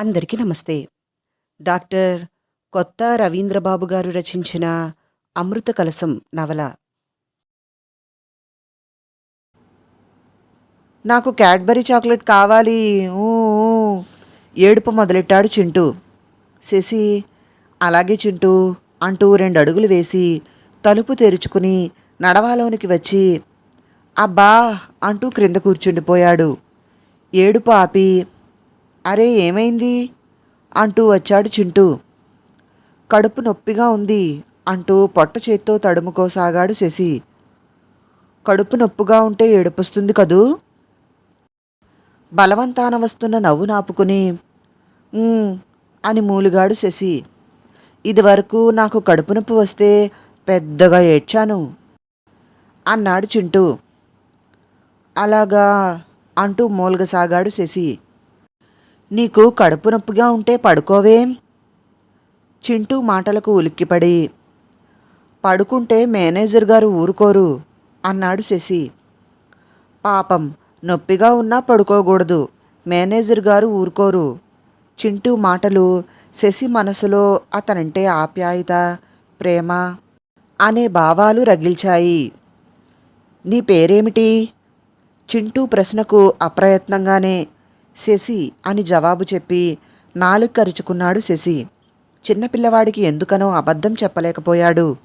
అందరికీ నమస్తే. డాక్టర్ కొత్త రవీంద్రబాబు గారు రచించిన అమృత కలసం నవల. నాకు క్యాడ్బరీ చాక్లెట్ కావాలి. ఊ, ఊ. ఏడుపు మొదలెట్టాడు చింటూ. శశి అలాగే చింటూ అంటూ రెండు అడుగులు వేసి తలుపు తెరుచుకుని నడవాలోనికి వచ్చి అబ్బా అంటూ క్రింద కూర్చుండిపోయాడు. ఏడుపు ఆపి అరే ఏమైంది? అంటూ వచ్చాడు చింటూ. కడుపు నొప్పిగా ఉంది అంటూ పొట్ట చేత్తో తడుముకోసాగాడు శశి. కడుపు నొప్పిగా ఉంటే ఏడుపొస్తుంది కదూ? బలవంతాన వస్తున్న నవ్వు నాపుకుని అని మూలుగాడు శశి. ఇదివరకు నాకు కడుపు నొప్పి వస్తే పెద్దగా ఏడ్చాను అన్నాడు చింటూ. అలాగా అంటూ మూలగసాగాడు శశి. నీకు కడుపు నొప్పిగా ఉంటే పడుకోవేం. చింటూ మాటలకు ఉలిక్కిపడి పడుకుంటే మేనేజర్ గారు ఊరుకోరు అన్నాడు శశి. పాపం నొప్పిగా ఉన్నా పడుకోకూడదు మేనేజర్ గారు ఊరుకోరు. చింటూ మాటలు శశి మనసులో అతనంటే ఆప్యాయత ప్రేమ అనే భావాలు రగిల్చాయి. నీ పేరేమిటి? చింటూ ప్రశ్నకు అప్రయత్నంగానే శశి అని జవాబు చెప్పి నాలుగు కరుచుకున్నాడు శశి. చిన్నపిల్లవాడికి ఎందుకనో అబద్ధం చెప్పలేకపోయాడు.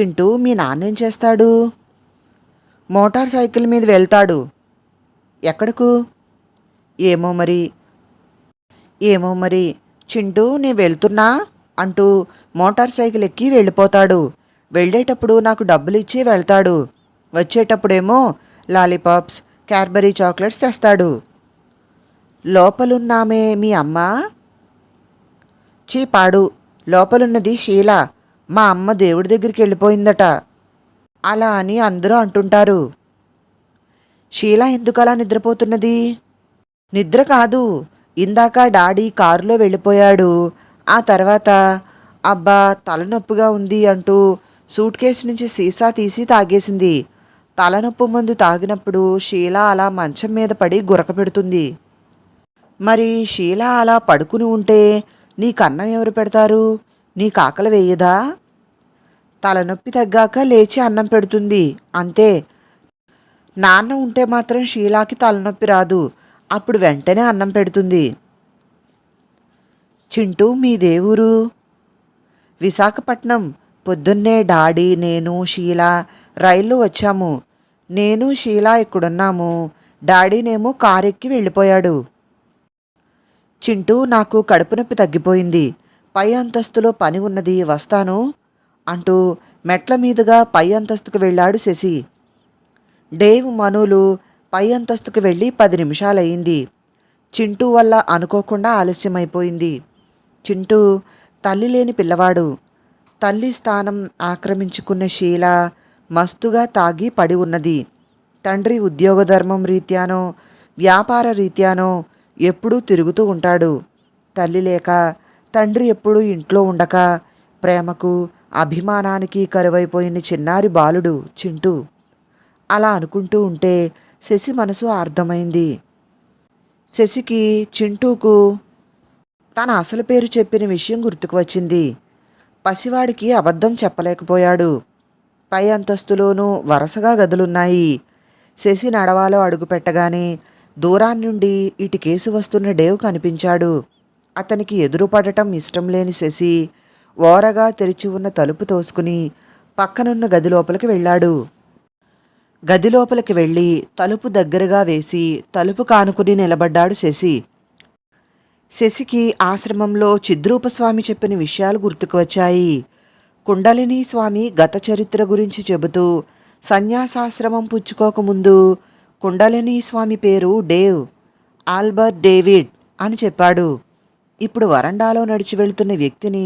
చింటూ మీ నాన్నేం చేస్తాడు? మోటార్ సైకిల్ మీద వెళ్తాడు. ఎక్కడకు? ఏమో మరి. ఏమో మరి. చింటూ నీ వెళ్తున్నా? అంటూ మోటార్ సైకిల్ ఎక్కి వెళ్ళిపోతాడు. వెళ్ళేటప్పుడు నాకు డబ్బులు ఇచ్చి వెళ్తాడు. వచ్చేటప్పుడేమో లాలీపాప్స్ క్యాడ్బరీ చాక్లెట్స్ తెస్తాడు. లోపలున్నామే మీ అమ్మ? చీపాడు. లోపలున్నది షీల. మా అమ్మ దేవుడి దగ్గరికి వెళ్ళిపోయిందట. అలా అని అందరూ అంటుంటారు. షీల ఎందుకలా నిద్రపోతున్నది? నిద్ర కాదు. ఇందాక డాడీ కారులో వెళ్ళిపోయాడు. ఆ తర్వాత అబ్బా తలనొప్పిగా ఉంది అంటూ సూట్ కేసు నుంచి సీసా తీసి తాగేసింది. తలనొప్పి మందు తాగినప్పుడు షీలా అలా మంచం మీద పడి గురక పెడుతుంది. మరి షీల అలా పడుకుని ఉంటే నీకు అన్నం ఎవరు పెడతారు? నీకు ఆకలి వేయదా? తలనొప్పి తగ్గాక లేచి అన్నం పెడుతుంది. అంతే. నాన్న ఉంటే మాత్రం షీలాకి తలనొప్పి రాదు. అప్పుడు వెంటనే అన్నం పెడుతుంది. చింటూ మీ దేవురు? విశాఖపట్నం. పొద్దున్నే డాడీ నేను షీల రైల్లో వచ్చాము. నేను షీల ఇక్కడున్నాము. డాడీనేమో కారెక్కి వెళ్ళిపోయాడు. చింటూ నాకు కడుపు నొప్పి తగ్గిపోయింది. పై అంతస్తులో పని ఉన్నది వస్తాను అంటూ మెట్ల మీదుగా పై అంతస్తుకు వెళ్ళాడు శశి. డేవ్ మనులు పై అంతస్తుకు వెళ్ళి పది నిమిషాలయ్యింది. చింటూ వల్ల అనుకోకుండా ఆలస్యమైపోయింది. చింటూ తల్లి లేని పిల్లవాడు. తల్లి స్థానం ఆక్రమించుకున్న శీల మస్తుగా తాగి పడి ఉన్నది. తండ్రి ఉద్యోగ ధర్మం రీత్యానో వ్యాపార రీత్యానో ఎప్పుడూ తిరుగుతూ ఉంటాడు. తల్లి లేక తండ్రి ఎప్పుడూ ఇంట్లో ఉండక ప్రేమకు అభిమానానికి కరువైపోయిన చిన్నారి బాలుడు చింటూ. అలా అనుకుంటూ ఉంటే శశి మనసు అర్థమైంది. శశికి చింటూకు తన అసలు పేరు చెప్పిన విషయం గుర్తుకు వచ్చింది. పసివాడికి అబద్ధం చెప్పలేకపోయాడు. పై అంతస్తులోనూ వరుసగా గదులున్నాయి. శశి నడవాలో అడుగుపెట్టగానే దూరాన్ని నుండి ఇటు కేసు వస్తున్న డేవ్ కనిపించాడు. అతనికి ఎదురుపడటం ఇష్టం లేని శశి ఓరగా తెరిచి ఉన్న తలుపు తోసుకుని పక్కనున్న గది లోపలికి వెళ్ళాడు. గది లోపలికి వెళ్ళి తలుపు దగ్గరగా వేసి తలుపు కానుకుని నిలబడ్డాడు శశి. శశికి ఆశ్రమంలో చిద్రూపస్వామి చెప్పిన విషయాలు గుర్తుకు వచ్చాయి. కుండలిని స్వామి గత చరిత్ర గురించి చెబుతూ సన్యాసాశ్రమం పుచ్చుకోకముందు కుండలిని స్వామి పేరు డేవ్ ఆల్బర్ట్ డేవిడ్ అని చెప్పాడు. ఇప్పుడు వరండాలో నడిచి వెళ్తున్న వ్యక్తిని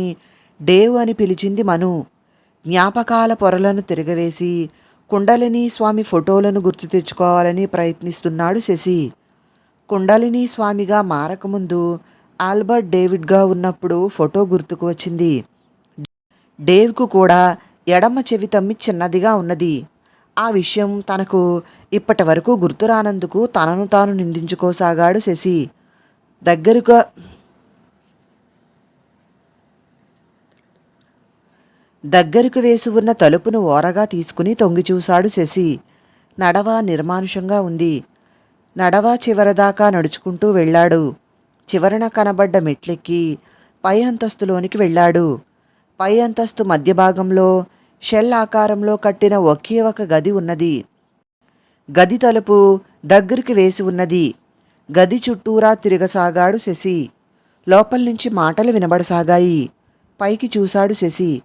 డేవ్ అని పిలిచింది మను. జ్ఞాపకాల పొరలను తిరగవేసి కుండలిని స్వామి ఫోటోలను గుర్తు తెచ్చుకోవాలని ప్రయత్నిస్తున్నాడు శశి. కుండలిని స్వామిగా మారకముందు ఆల్బర్ట్ డేవిడ్గా ఉన్నప్పుడు ఫోటో గుర్తుకు వచ్చింది. డేవ్కు కూడా ఎడమ చెవి తమ్మి చిన్నదిగా ఉన్నది. ఆ విషయం తనకు ఇప్పటి వరకు గుర్తురానందుకు తనను తాను నిందించుకోసాగాడు శశి. దగ్గరగా దగ్గరకు వేసి ఉన్న తలుపును ఓరగా తీసుకుని తొంగిచూశాడు శశి. నడవ నిర్మానుషంగా ఉంది. నడవ చివరదాకా నడుచుకుంటూ వెళ్ళాడు. చివరన కనబడ్డ మెట్లెక్కి పై అంతస్తులోనికి వెళ్ళాడు. పై అంతస్తు మధ్య భాగంలో షెల్ ఆకారంలో కట్టిన ఒకే ఒక గది ఉన్నది. గది తలుపు దగ్గరికి వేసి ఉన్నది. గది చుట్టూరా తిరగసాగాడు శశి. లోపల నుంచి మాటలు వినబడసాగాయి. పైకి చూశాడు శశి.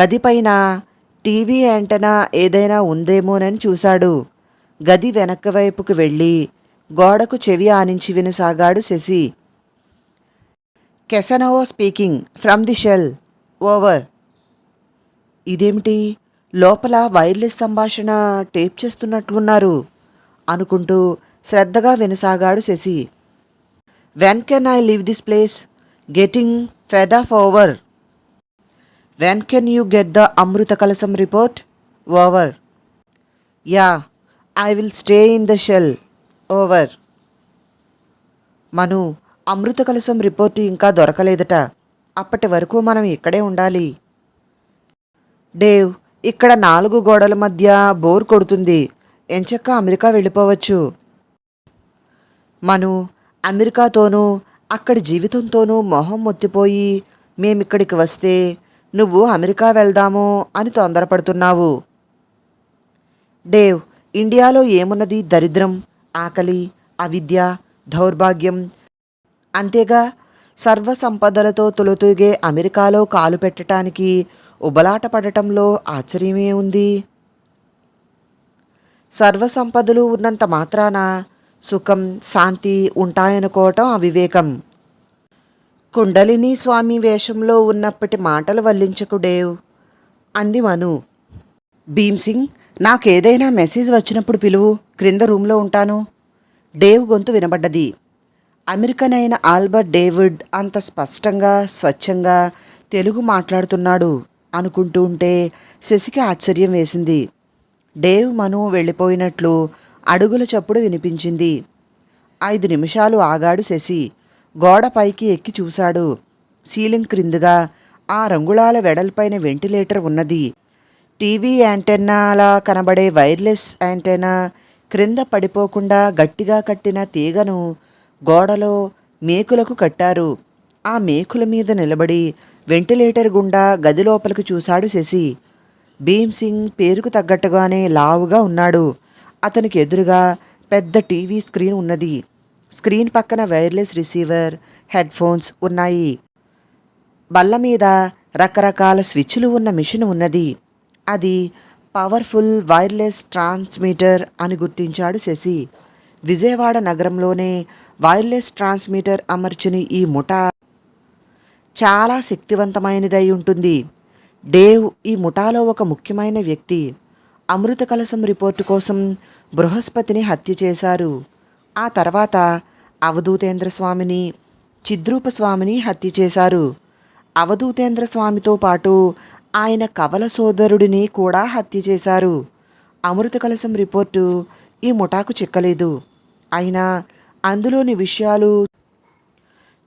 గదిపైన టీవీ యాంటనా ఏదైనా ఉందేమోనని చూశాడు. గది వెనక్క వైపుకు వెళ్ళి గోడకు చెవి ఆనించి వినసాగాడు Sashi. Casanova speaking from the shell. Over. ఇదేమిటి? లోపల వైర్లెస్ సంభాషణ టేప్ చేస్తున్నట్లున్నారు అనుకుంటూ శ్రద్ధగా వినసాగాడు Sashi. When can I leave this place getting fed off over when can you get the Amrita Kalasam report over yeah I will stay in the shell over Manu Amrita Kalasam report ఇంకా దొరకలేదట. అప్పటి వరకు మనం ఇక్కడే ఉండాలి. Dave ఇక్కడ నాలుగు గోడల మధ్య బోర్ కొడుతుంది. ఎంచక్క అమెరికా వెళ్ళిపోవచ్చు. మను అమెరికాతోనూ అక్కడి జీవితంతోనూ మొహం మొత్తిపోయి మేమిక్కడికి వస్తే నువ్వు అమెరికా వెళ్దాము అని తొందరపడుతున్నావు. డేవ్ ఇండియాలో ఏమున్నది దరిద్రం ఆకలి అవిద్య దౌర్భాగ్యం? అంతేగా సర్వసంపదలతో తొలుతూగే అమెరికాలో కాలు పెట్టడానికి ఉబలాట పడటంలో ఆశ్చర్యమే ఉంది. సర్వసంపదలు ఉన్నంత మాత్రాన సుఖం శాంతి ఉంటాయనుకోవటం అవివేకం. కుండలిని స్వామి వేషంలో ఉన్నప్పటి మాటలు వల్లించకు డేవ్. అంది మను. భీమ్సింగ్ నాకేదైనా మెసేజ్ వచ్చినప్పుడు పిలువు క్రింద రూమ్లో ఉంటాను. డేవ్ గొంతు వినబడ్డది. అమెరికన్ అయిన ఆల్బర్ట్ డేవిడ్ అంత స్పష్టంగా స్వచ్ఛంగా తెలుగు మాట్లాడుతున్నాడు. అనుకుంటూ ఉంటే శశికి ఆశ్చర్యం వేసింది. డేవ్ మను వెళ్ళిపోయినట్లు అడుగుల చప్పుడు వినిపించింది. ఐదు నిమిషాలు ఆగాడు శశి. గోడ పైకి ఎక్కి చూశాడు. సీలింగ్ క్రిందుగా ఆ రంగుళాల వెడల్పైన వెంటిలేటర్ ఉన్నది. టీవీ యాంటెన్నాలా కనబడే వైర్లెస్ యాంటెనా క్రింద పడిపోకుండా గట్టిగా కట్టిన తీగను గోడలో మేకులకు కట్టారు. ఆ మేకుల మీద నిలబడి వెంటిలేటర్ గుండా గది లోపలికి చూశాడు శశి. భీమ్ సింగ్ పేరుకు తగ్గట్టుగానే లావుగా ఉన్నాడు. అతనికి ఎదురుగా పెద్ద టీవీ స్క్రీన్ ఉన్నది. స్క్రీన్ పక్కన వైర్లెస్ రిసీవర్ హెడ్ ఫోన్స్ ఉన్నాయి. బల్ల మీద రకరకాల స్విచ్లు ఉన్న మిషన్ ఉన్నది. అది పవర్ఫుల్ వైర్లెస్ ట్రాన్స్మీటర్ అని గుర్తించాడు శశి. విజయవాడ నగరంలోనే వైర్లెస్ ట్రాన్స్మీటర్ అమర్చిన ఈ ముఠా చాలా శక్తివంతమైనదై ఉంటుంది. డేవ్ ఈ ముఠాలో ఒక ముఖ్యమైన వ్యక్తి. అమృత కలసం రిపోర్టు కోసం బృహస్పతిని హత్య చేశారు. ఆ తర్వాత అవధూతేంద్ర స్వామిని చిద్రూప స్వామిని హత్య చేశారు. అవధూతేంద్ర స్వామితో పాటు ఆయన కవల సోదరుడిని కూడా హత్య చేశారు. అమృత కలసం రిపోర్టు ఈ ముఠాకు చిక్కలేదు. అయినా అందులోని విషయాలు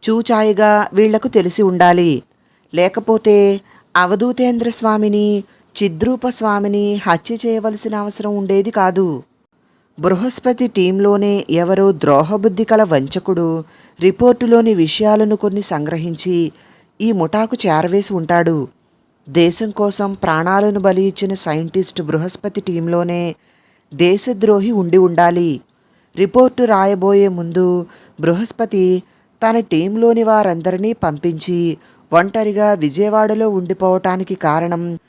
చూచాయిగా వీళ్ళకు తెలిసి ఉండాలి. లేకపోతే అవధూతేంద్ర స్వామిని చిద్రూప స్వామిని హత్య చేయవలసిన అవసరం ఉండేది కాదు. బృహస్పతి టీంలోనే ఎవరో ద్రోహబుద్ధి కల వంచకుడు రిపోర్టులోని విషయాలను కొన్ని సంగ్రహించి ఈ ముఠాకు చేరవేసి ఉంటాడు. దేశం కోసం ప్రాణాలను బలి ఇచ్చిన సైంటిస్ట్ బృహస్పతి టీంలోనే దేశద్రోహి ఉండి ఉండాలి. రిపోర్టు రాయబోయే ముందు బృహస్పతి తన టీంలోని వారందరినీ పంపించి ఒంటరిగా విజయవాడలో ఉండిపోవటానికి కారణం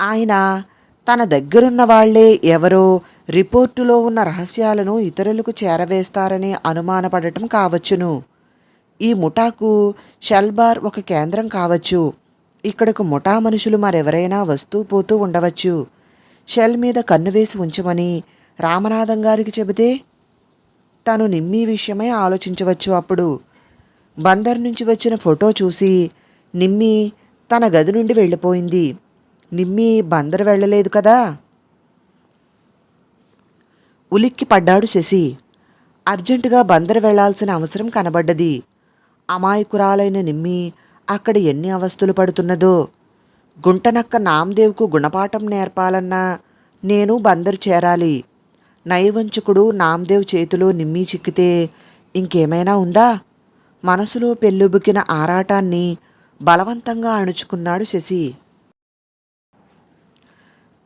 ఆయన తన దగ్గరున్న వాళ్ళే ఎవరో రిపోర్టులో ఉన్న రహస్యాలను ఇతరులకు చేరవేస్తారని అనుమానపడటం కావచ్చును. ఈ ముఠాకు షెల్బార్ ఒక కేంద్రం కావచ్చు. ఇక్కడకు ముఠా మనుషులు మరెవరైనా వస్తూ పోతూ ఉండవచ్చు. షెల్ మీద కన్ను వేసి ఉంచమని రామనాథం గారికి చెబితే తను నిమ్మీ విషయమై ఆలోచించవచ్చు అప్పుడు. బందర్ నుంచి వచ్చిన ఫోటో చూసి నిమ్మి తన గది నుండి వెళ్ళిపోయింది. నిమ్మి బందర్ వెళ్ళలేదు కదా? ఉలిక్కి పడ్డాడు శశి. అర్జెంటుగా బందరు వెళ్ళాల్సిన అవసరం కనబడ్డది. అమాయకురాలైన నిమ్మి అక్కడ ఎన్ని అవస్థలు పడుతున్నదో. గుంటనక్క నామదేవ్కు గుణపాఠం నేర్పాలన్నా నేను బందరు చేరాలి. నయవంచకుడు నామదేవ్ చేతిలో నిమ్మి చిక్కితే ఇంకేమైనా ఉందా? మనసులో పెళ్ళుబుకిన ఆరాటాన్ని బలవంతంగా అణుచుకున్నాడు శశి.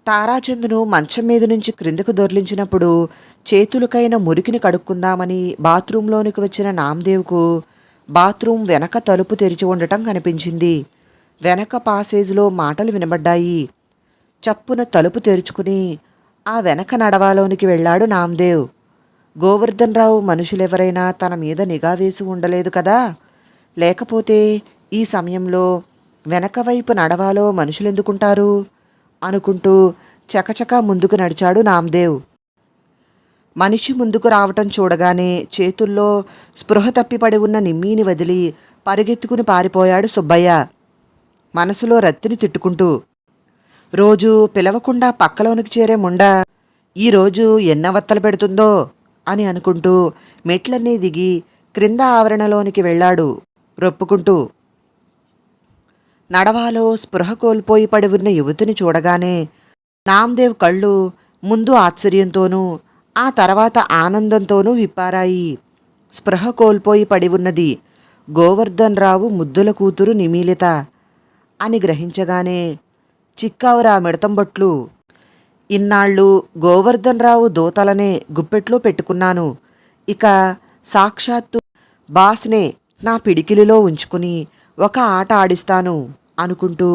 తారాచందును మంచం మీద నుంచి క్రిందకు దొర్లించినప్పుడు చేతులకైన మురికిని కడుక్కుందామని బాత్రూంలోనికి వచ్చిన నామ్దేవ్కు బాత్రూం వెనక తలుపు తెరిచి ఉండటం కనిపించింది. వెనక పాసేజ్లో మాటలు వినబడ్డాయి. చప్పున తలుపు తెరుచుకుని ఆ వెనక నడవాలోనికి వెళ్ళాడు నామ్దేవ్. గోవర్ధన్ రావు మనుషులెవరైనా తన మీద నిఘా వేసి ఉండలేదు కదా? లేకపోతే ఈ సమయంలో వెనక వైపు నడవాలో మనుషులెందుకుంటారు? అనుకుంటూ చకచకా ముందుకు నడిచాడు నామదేవ్. మనిషి ముందుకు రావటం చూడగానే చేతుల్లో స్పృహ తప్పిపడి ఉన్న నిమ్మీని వదిలి పరిగెత్తుకుని పారిపోయాడు సుబ్బయ్య. మనసులో రత్తిని తిట్టుకుంటూ రోజు పిలవకుండా పక్కలోనికి చేరే ముండ? ఈరోజు ఎన్నవత్తలు పెడుతుందో? అని అనుకుంటూ మెట్లన్నీ దిగి క్రింద ఆవరణలోనికి వెళ్ళాడు. రొప్పుకుంటూ నడవాలో స్పృహ కోల్పోయి పడి ఉన్న యువతిని చూడగానే నామ్దేవ్ కళ్ళు ముందు ఆశ్చర్యంతోనూ ఆ తర్వాత ఆనందంతోనూ విప్పారాయి. స్పృహ కోల్పోయి పడి ఉన్నది గోవర్ధన్ రావు ముద్దుల కూతురు నిమీలిత అని గ్రహించగానే చిక్కావురా మిడతంబొట్లు ఇన్నాళ్ళు గోవర్ధన్ రావు దోతలనే గుప్పెట్లో పెట్టుకున్నాను. ఇక సాక్షాత్తు బాస్నే నా పిడికిలిలో ఉంచుకుని ఒక ఆట ఆడిస్తాను అనుకుంటూ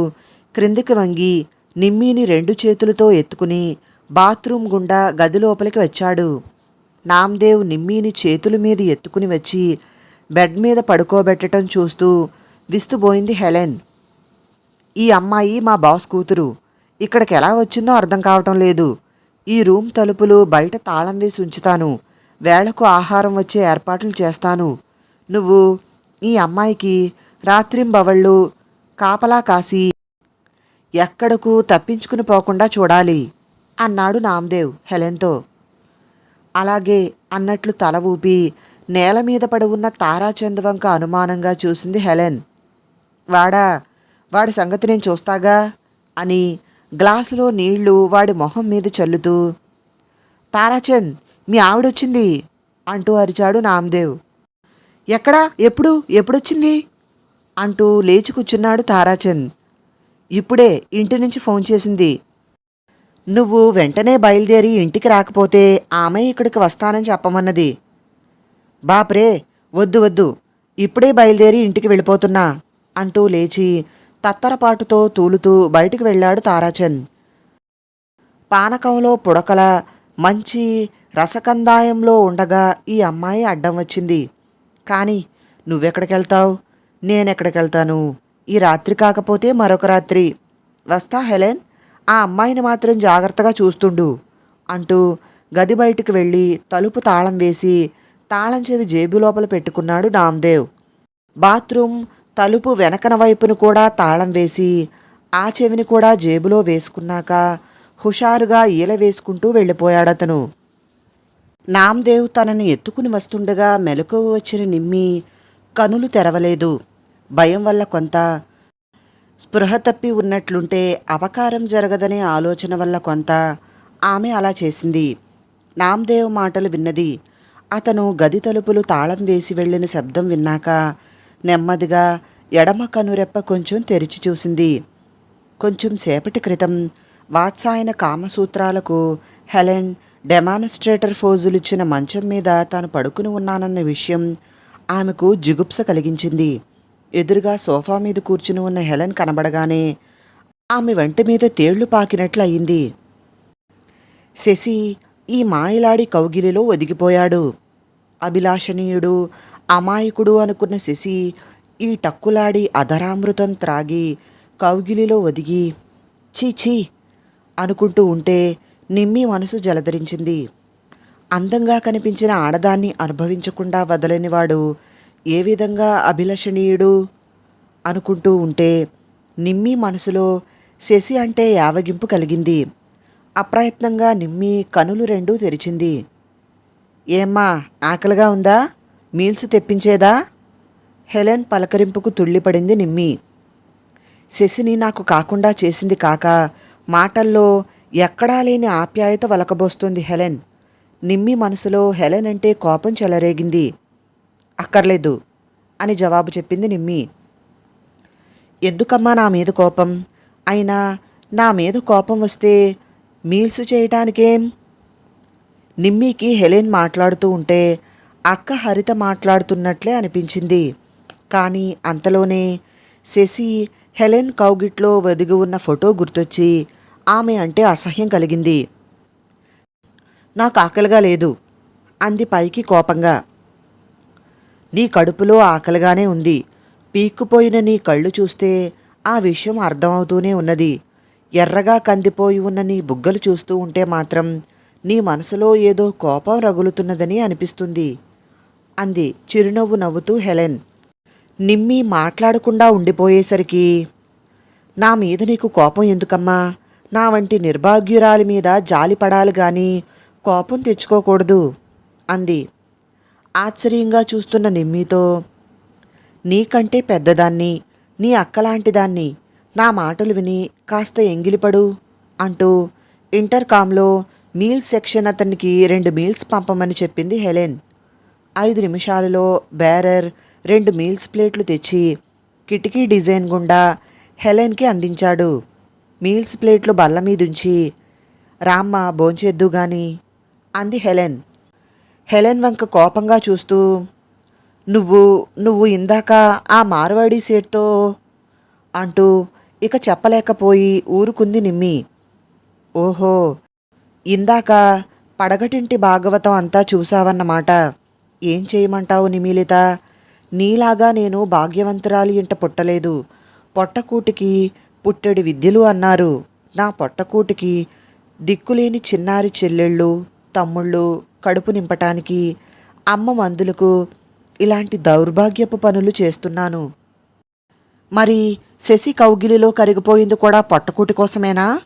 క్రిందికి వంగి నిమ్మీని రెండు చేతులతో ఎత్తుకుని బాత్రూమ్ గుండా గది లోపలికి వచ్చాడు. నామ్దేవ్ నిమ్మీని చేతుల మీద ఎత్తుకుని వచ్చి బెడ్ మీద పడుకోబెట్టడం చూస్తూ విస్తుబోయింది హెలెన్. ఈ అమ్మాయి మా బాస్ కూతురు. ఇక్కడికి ఎలా వచ్చిందో అర్థం కావటం లేదు. ఈ రూమ్ తలుపులు బయట తాళం వేసి ఉంచుతాను. వేళకు ఆహారం వచ్చే ఏర్పాట్లు చేస్తాను. నువ్వు ఈ అమ్మాయికి రాత్రింబవళ్ళు కాపలా కాసి ఎక్కడకు తప్పించుకుని పోకుండా చూడాలి అన్నాడు నామదేవ్ హెలెన్తో. అలాగే అన్నట్లు తల ఊపి నేల మీద పడి ఉన్న వంక అనుమానంగా చూసింది హెలెన్. వాడా వాడి సంగతి నేను చూస్తాగా? అని గ్లాసులో నీళ్ళు వాడి మొహం మీద చల్లుతూ తారాచంద్ మీ ఆవిడొచ్చింది అంటూ అరిచాడు నామదేవ్. ఎక్కడా? ఎప్పుడు? ఎప్పుడొచ్చింది? అంటూ లేచి కూర్చున్నాడు తారాచంద్. ఇప్పుడే ఇంటి నుంచి ఫోన్ చేసింది. నువ్వు వెంటనే బయలుదేరి ఇంటికి రాకపోతే ఆమె ఇక్కడికి వస్తానని చెప్పమన్నది. బాప్రే వద్దు వద్దు. ఇప్పుడే బయలుదేరి ఇంటికి వెళ్ళిపోతున్నా అంటూ లేచి తత్తరపాటుతో తూలుతూ బయటికి వెళ్ళాడు తారాచంద్. పానకంలో పుడకల మంచి రసకందాయంలో ఉండగా ఈ అమ్మాయి అడ్డం వచ్చింది. కానీ నువ్వెక్కడికెళ్తావు? నేనెక్కడికెళ్తాను? ఈ రాత్రి కాకపోతే మరొక రాత్రి. వస్తా హెలెన్? ఆ అమ్మాయిని మాత్రం జాగ్రత్తగా చూస్తుండు అంటూ గది బయటికి వెళ్ళి తలుపు తాళం వేసి తాళం చెవి జేబు లోపల పెట్టుకున్నాడు నామ్దేవ్. బాత్రూమ్ తలుపు వెనకన వైపును కూడా తాళం వేసి ఆ చెవిని కూడా జేబులో వేసుకున్నాక హుషారుగా ఈల వేసుకుంటూ వెళ్ళిపోయాడతను. నామ్దేవ్ తనని ఎత్తుకుని వస్తుండగా మెలకువ వచ్చిన నిమ్మి కనులు తెరవలేదు. భయం వల్ల కొంత స్పృహ తప్పి ఉన్నట్లుంటే అపకారం జరగదనే ఆలోచన వల్ల కొంత ఆమె అలా చేసింది. నామ్దేవ్ మాటలు విన్నది అతను గది తలుపులు తాళం వేసి వెళ్ళిన శబ్దం విన్నాక నెమ్మదిగా ఎడమ కనురెప్ప కొంచెం తెరిచి చూసింది. కొంచెం సేపటి క్రితం వాత్సాయన కామసూత్రాలకు హెలెన్ డెమానిస్ట్రేటర్ ఫోజులిచ్చిన మంచం మీద తాను పడుకుని ఉన్నానన్న విషయం ఆమెకు జిగుప్స కలిగించింది. ఎదురుగా సోఫా మీద కూర్చుని ఉన్న హెలెన్ కనబడగానే ఆమె వెంట మీద తేళ్ళు పాకినట్లు అయింది శశి ఈ మాయలాడి కౌగిలిలో ఒదిగిపోయాడు. అభిలాషణీయుడు అమాయకుడు అనుకున్న శశి ఈ టక్కులాడి అధరామృతం త్రాగి కౌగిలిలో ఒదిగి చీచీ అనుకుంటూ ఉంటే నిమ్మి మనసు జలధరించింది. అందంగా కనిపించిన ఆడదాన్ని అనుభవించకుండా వదలనివాడు ఏ విధంగా అభిలషణీయుడు అనుకుంటూ ఉంటే నిమ్మి మనసులో శశి అంటే యావగింపు కలిగింది. అప్రయత్నంగా నిమ్మి కనులు రెండూ తెరిచింది. ఏమ్మా ఆకలిగా ఉందా? మీల్స్ తెప్పించేదా? హెలెన్ పలకరింపుకు తుళ్ళిపడింది నిమ్మి. శశిని నాకు కాకుండా చేసింది కాక మాటల్లో ఎక్కడా లేని ఆప్యాయత వలకబోస్తుంది హెలెన్. నిమ్మి మనసులో హెలెన్ అంటే కోపం చెలరేగింది. అక్కర్లేదు అని జవాబు చెప్పింది నిమ్మి. ఎందుకమ్మా నా మీద కోపం? అయినా నా మీద కోపం వస్తే మీల్స్ చేయటానికేం? నిమ్మికి హెలెన్ మాట్లాడుతూ ఉంటే అక్క హరిత మాట్లాడుతున్నట్లే అనిపించింది. కానీ అంతలోనే శశి హెలెన్ కౌగిట్లో వెదిగి ఉన్న ఫోటో గుర్తొచ్చి ఆమె అంటే అసహ్యం కలిగింది. నాకు ఆకలిగా లేదు అంది పైకి కోపంగా. నీ కడుపులో ఆకలిగానే ఉంది పీక్కుపోయిన నీ కళ్ళు చూస్తే ఆ విషయం అర్థమవుతూనే ఉన్నది. ఎర్రగా కందిపోయి ఉన్న నీ బుగ్గలు చూస్తూ ఉంటే మాత్రం నీ మనసులో ఏదో కోపం రగులుతున్నదని అనిపిస్తుంది. అంది చిరునవ్వు నవ్వుతూ హెలెన్. నిమ్మి మాట్లాడకుండా ఉండిపోయేసరికి నా మీద నీకు కోపం ఎందుకమ్మా? నా వంటి నిర్భాగ్యురాలి మీద జాలి పడాలి గాని కోపం తెచ్చుకోకూడదు అంది. ఆశ్చర్యంగా చూస్తున్న నిమ్మితో నీకంటే పెద్దదాన్ని నీ అక్కలాంటిదాన్ని నా మాటలు విని కాస్త ఎంగిలిపడు అంటూ ఇంటర్కామ్లో మీల్స్ సెక్షన్ అతనికి రెండు మీల్స్ పంపమని చెప్పింది హెలెన్. ఐదు నిమిషాలలో బేరర్ రెండు మీల్స్ ప్లేట్లు తెచ్చి కిటికీ డిజైన్ గుండా హెలెన్కి అందించాడు. మీల్స్ ప్లేట్లు బల్ల మీదుంచి రామ్మ భోంచేద్దు గాని అంది హెలెన్. హెలెన్ వంక కోపంగా చూస్తూ నువ్వు నువ్వు ఇందాక ఆ మార్వాడీ సేట్తో అంటూ ఇక చెప్పలేకపోయి ఊరుకుంది నిమ్మి. ఓహో ఇందాక పడగటింటి భాగవతం అంతా చూసావన్నమాట ఏం చేయమంటావు నిమీలిత? నీలాగా నేను భాగ్యవంతురాలి ఇంట పుట్టలేదు. పొట్టకూటికి పుట్టెడు విద్యలు అన్నారు. నా పొట్టకూటికి దిక్కులేని చిన్నారి చెల్లెళ్ళు తమ్ముళ్ళు కడుపు నింపటానికి అమ్మ మందులకు ఇలాంటి దౌర్భాగ్యపు పనులు చేస్తున్నాను. మరి శశి కౌగిలిలో కరిగిపోయింది కూడా పొట్టకూటి కోసమేనా?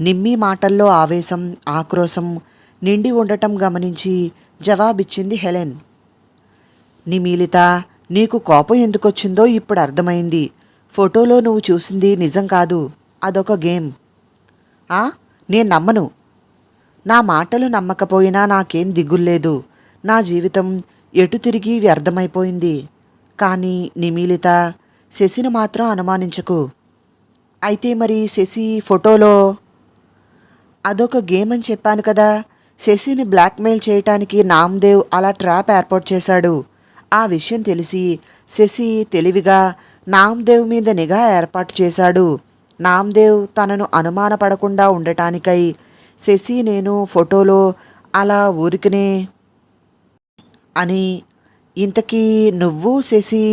నిమ్మి మాటల్లో ఆవేశం ఆక్రోశం నిండి ఉండటం గమనించి జవాబిచ్చింది హెలెన్. నిమీలిత నీకు కోపం ఎందుకొచ్చిందో ఇప్పుడు అర్థమైంది. ఫోటోలో నువ్వు చూసింది నిజం కాదు అదొక గేమ్. ఆ? నేను నమ్మను. నా మాటలు నమ్మకపోయినా నాకేం దిగుల్లేదు. నా జీవితం ఎటు తిరిగి వ్యర్థమైపోయింది. కానీ నిమీలిత శశిని మాత్రం అనుమానించకు. అయితే మరి శశి ఫోటోలో అదొక గేమ్ అని చెప్పాను కదా శశిని బ్లాక్మెయిల్ చేయటానికి నామ్దేవ్ అలా ట్రాప్ ఏర్పాటు చేశాడు. ఆ విషయం తెలిసి శశి తెలివిగా నామ్దేవ్ మీద నిఘా ఏర్పాటు చేశాడు. నామ్దేవ్ తనను అనుమానపడకుండా ఉండటానికై శశి నేను ఫోటోలో అలా ఊరికినే అని ఇంతకీ నువ్వు శశి?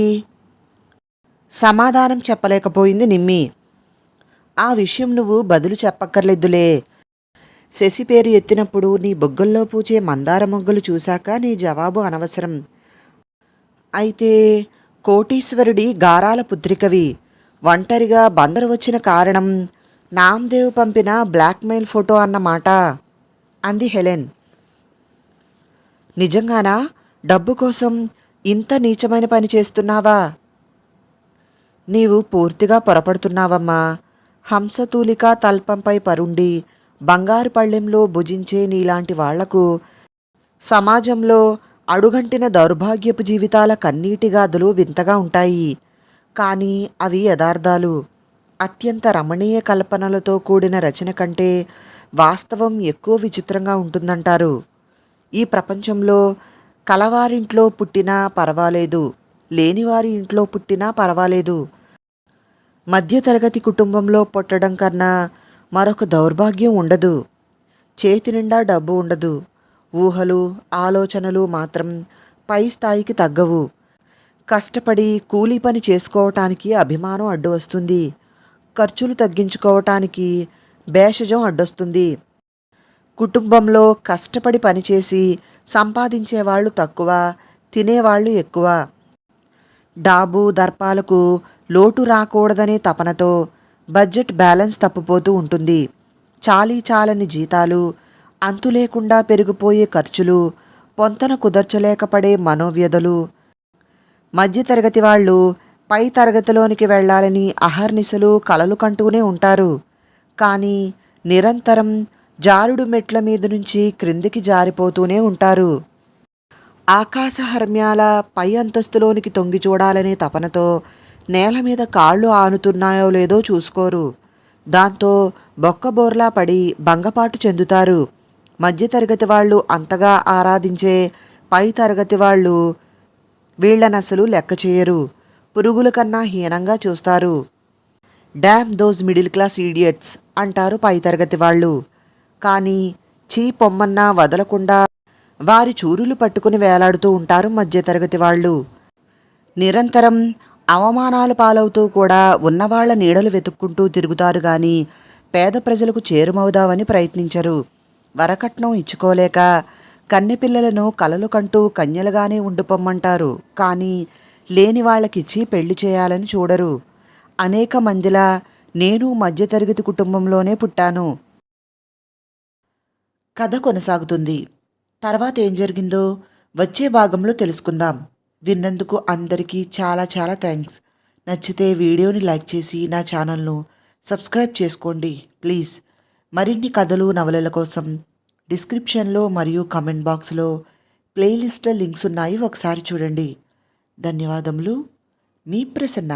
సమాధానం చెప్పలేకపోయింది నిమ్మి. ఆ విషయం నువ్వు బదులు చెప్పక్కర్లేదులే. శశి పేరు ఎత్తినప్పుడు నీ బొగ్గల్లో పూచే మందార మొగ్గలు చూశాక నీ జవాబు అనవసరం. అయితే కోటీశ్వరుడి గారాల పుత్రికవి. ఒంటరిగా బందరు వచ్చిన కారణం నామ్దేవ్ పంపిన బ్లాక్మెయిల్ ఫోటో అన్నమాట అంది హెలెన్. నిజంగానా? డబ్బు కోసం ఇంత నీచమైన పని చేస్తున్నావా? నీవు పూర్తిగా పొరపడుతున్నావమ్మా. హంసతూలిక తల్పంపై పరుండి బంగారు పళ్ళెంలో భుజించే నీలాంటి వాళ్ళకు సమాజంలో అడుగంటిన దౌర్భాగ్యపు జీవితాల కన్నీటి గాథలు వింతగా ఉంటాయి. కానీ అవి యథార్థాలు. అత్యంత రమణీయ కల్పనలతో కూడిన రచన కంటే వాస్తవం ఎక్కువ విచిత్రంగా ఉంటుందంటారు. ఈ ప్రపంచంలో కలవారింట్లో పుట్టినా పర్వాలేదు. లేనివారి ఇంట్లో పుట్టినా పర్వాలేదు. మధ్యతరగతి కుటుంబంలో పుట్టడం కన్నా మరొక దౌర్భాగ్యం ఉండదు. చేతి నిండా డబ్బు ఉండదు. ఊహలు ఆలోచనలు మాత్రం పై స్థాయికి తగ్గవు. కష్టపడి కూలీ పని చేసుకోవటానికి అభిమానం అడ్డు వస్తుంది. ఖర్చులు తగ్గించుకోవటానికి భేషజం అడ్డొస్తుంది. కుటుంబంలో కష్టపడి పనిచేసి సంపాదించేవాళ్ళు తక్కువ తినేవాళ్ళు ఎక్కువ. డాబు దర్పాలకు లోటు రాకూడదనే తపనతో బడ్జెట్ బ్యాలెన్స్ తప్పిపోతూ ఉంటుంది. చాలీ చాలని జీతాలు అంతులేకుండా పెరిగిపోయే ఖర్చులు పొంతన కుదర్చలేకపడే మనోవ్యధలు. మధ్యతరగతి వాళ్ళు పై తరగతిలోనికి వెళ్ళాలని అహర్నిశలు కలలు కంటూనే ఉంటారు. కానీ నిరంతరం జారుడు మెట్ల మీద నుంచి క్రిందికి జారిపోతూనే ఉంటారు. ఆకాశహర్మ్యాల పై అంతస్తులోనికి తొంగి చూడాలనే తపనతో నేల మీద కాళ్ళు ఆనుతున్నాయో లేదో చూసుకోరు. దాంతో బొక్కబోర్లా పడి భంగపాటు చెందుతారు. మధ్యతరగతి వాళ్ళు అంతగా ఆరాధించే పై తరగతి వాళ్ళు వీళ్ళనసలు లెక్క చేయరు. పురుగుల కన్నా హీనంగా చూస్తారు. Damn those middle class idiots అంటారు పై తరగతి వాళ్ళు. కానీ చీ పొమ్మన్నా వదలకుండా వారి చూరులు పట్టుకుని వేలాడుతూ ఉంటారు మధ్యతరగతి వాళ్ళు. నిరంతరం అవమానాలు పాలవుతూ కూడా ఉన్నవాళ్ళ నీడలు వెతుక్కుంటూ తిరుగుతారు గాని పేద ప్రజలకు చేరుమవుదామని ప్రయత్నించరు. వరకట్నం ఇచ్చుకోలేక కన్నెపిల్లలను కలలు కంటూ కన్యలుగానే ఉండిపోమ్మంటారు. కానీ లేని వాళ్ళకిచ్చి పెళ్ళి చేయాలని చూడరు. అనేక మందిలా నేను మధ్యతరగతి కుటుంబంలోనే పుట్టాను. కథ కొనసాగుతుంది. తర్వాత ఏం జరిగిందో వచ్చే భాగంలో తెలుసుకుందాం. విన్నందుకు అందరికీ చాలా చాలా థ్యాంక్స్ నచ్చితే వీడియోని లైక్ చేసి నా ఛానల్ను సబ్స్క్రైబ్ చేసుకోండి ప్లీజ్. మరిన్ని కథలు నవలల కోసం డిస్క్రిప్షన్లో మరియు కమెంట్ బాక్స్లో ప్లేలిస్ట్లో లింక్స్ ఉన్నాయి ఒకసారి చూడండి. ధన్యవాదములు. మీ ప్రసన్న.